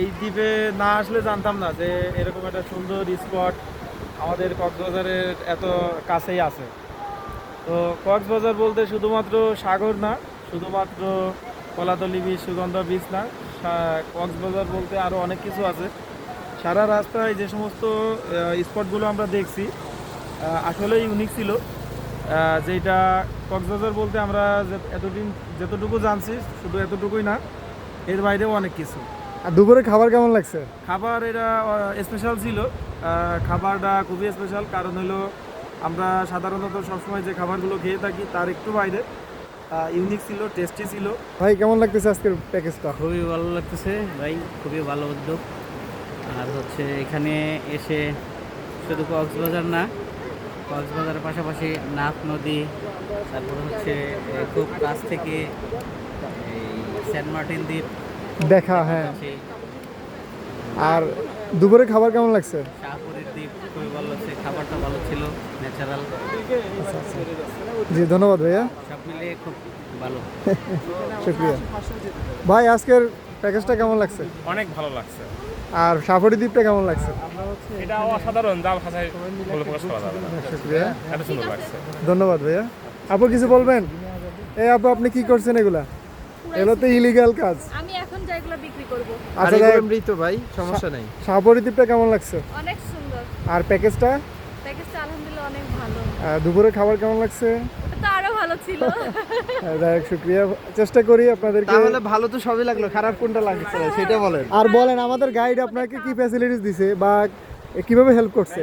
এই দ্বীপে না আসলে জানতাম না যে এরকম একটা সুন্দর স্পট আমাদের কক্সবাজারের এত কাছেই আছে। তো কক্সবাজার বলতে শুধুমাত্র সাগর না শুধুমাত্র কলাতলি বীজ সুগন্ধ বীজ না কক্সবাজার বলতে আরও অনেক কিছু আছে। সারা রাস্তায় যে সমস্ত স্পটগুলো আমরা দেখছি আহ, আসলেই ইউনিক ছিল। যেটা কক্সবাজার বলতে আমরা এতদিন যতটুকু জানছি শুধু এতটুকুই না এর বাইরেও অনেক কিছু। আর দুপুরে খাবার কেমন লাগছে? খাবার এটা স্পেশাল ছিল। খাবারটা খুবই স্পেশাল কারণ হলো আমরা সাধারণত সবসময় যে খাবারগুলো খেয়ে থাকি তার একটু বাইরে। ইউনিক ছিল টেস্টি ছিল। ভাই কেমন লাগতেছে আজকের প্যাকেজটা খুবই ভালো লাগতেছে ভাই খুবই ভালো উদ্যোগ। আর হচ্ছে এখানে এসে শুধু কক্সবাজার না কক্সবাজারের পাশাপাশি নাফ নদী তারপর হচ্ছে খুব কাছ থেকে এই সেন্ট মার্টিন দ্বীপ দেখা হ্যাঁ। আর দুপুরে খাবার কেমন লাগছে? খাবারটা ভালো ছিল ন্যাচারাল জি ধন্যবাদ ভাইয়া। সব মিলিয়ে খুব ভালো। শুক্রিয়া। ভাই আজকের প্যাকেজটা কেমন লাগছে? অনেক ভালো লাগছে। আর সাফারি দ্বীপটা কেমন লাগছে? এটা অসাধারণ যা ভাষায় বলে প্রকাশ করা যাবে না। শুক্রিয়া। এত সুন্দর লাগছে। ধন্যবাদ ভাইয়া। আপু কিছু বলবেন? এই আপু আপনি কি করছেন এগুলা? এগুলো তো ইলিগাল কাজ। যেগুলো বিক্রি করব? আচ্ছা যাই মৃত ভাই সমস্যা নেই। দ্বীপটা কেমন লাগছে? অনেক সুন্দর। আর প্যাকেজটা? প্যাকেজটা আলহামদুলিল্লাহ অনেক ভালো। দুপুরে খাবার কেমন লাগছে? তো আরও ভালো ছিল। আহ, যাই চেষ্টা করি আপনাদেরকে তাহলে ভালো তো সবই লাগল খারাপ কোনটা লাগছে? সেটা বলেন। আর বলেন আমাদের গাইড আপনাকে কি ফ্যাসিলিটিস দিছে বা কীভাবে হেল্প করছে?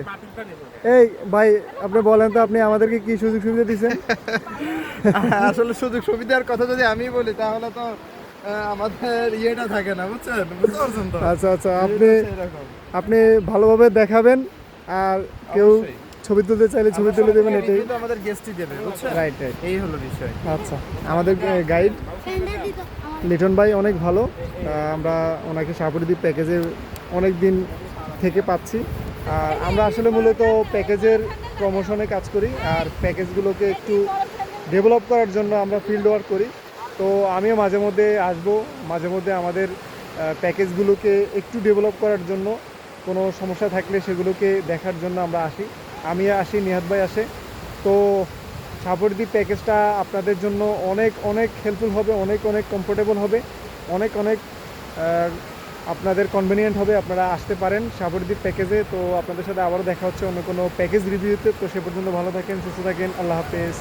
এই ভাই আপনি বলেন তো আপনি আমাদেরকে কি সুযোগ সুবিধা দিছেন? আসলে সুযোগ সুবিধার কথা যদি আমি বলি তাহলে তো আমাদের ইয়েটা থাকে না বুঝছেন? বুঝতে পারছেন তো? আচ্ছা আচ্ছা আপনি আপনি ভালোভাবে দেখাবেন আর কেউ ছবি তুলতে চাইলে ছবি তুলে দেবেন এটাই। আমাদের গেস্টই দেবে বুঝছেন? রাইট রাইট এই হলো বিষয়। আচ্ছা আমাদের গাইড লিটন ভাই অনেক ভালো। আমরা ওনাকে সাপুরিদ্বীপ প্যাকেজের অনেক দিন থেকে পাচ্ছি। আর আমরা আসলে মূলত প্যাকেজের প্রমোশনে কাজ করি আর প্যাকেজগুলোকে একটু ডেভেলপ করার জন্য আমরা ফিল্ড ওয়ার্ক করি। তো আমিও মাঝে মধ্যে আসব, মাঝে মধ্যে আমাদের প্যাকেজগুলোকে একটু ডেভেলপ করার জন্য, কোনো সমস্যা থাকলে সেগুলোকে দেখার জন্য আমরা আসি। আমি আসি, নিহাত ভাই আসে। তো সাপোর্টদ্বীপ প্যাকেজটা আপনাদের জন্য অনেক অনেক হেল্পফুল হবে, অনেক অনেক কমফোর্টেবল হবে, অনেক অনেক আপনাদের কনভিনিয়েন্ট হবে, আপনারা আসতে পারেন সাপোর্টদ্বীপ প্যাকেজে। তো আপনাদের সাথে আবারও দেখা হচ্ছে অন্য কোনো প্যাকেজ রিভিউতে তো সে পর্যন্ত ভালো থাকেন, সুস্থ থাকেন, আল্লাহ হাফেজ।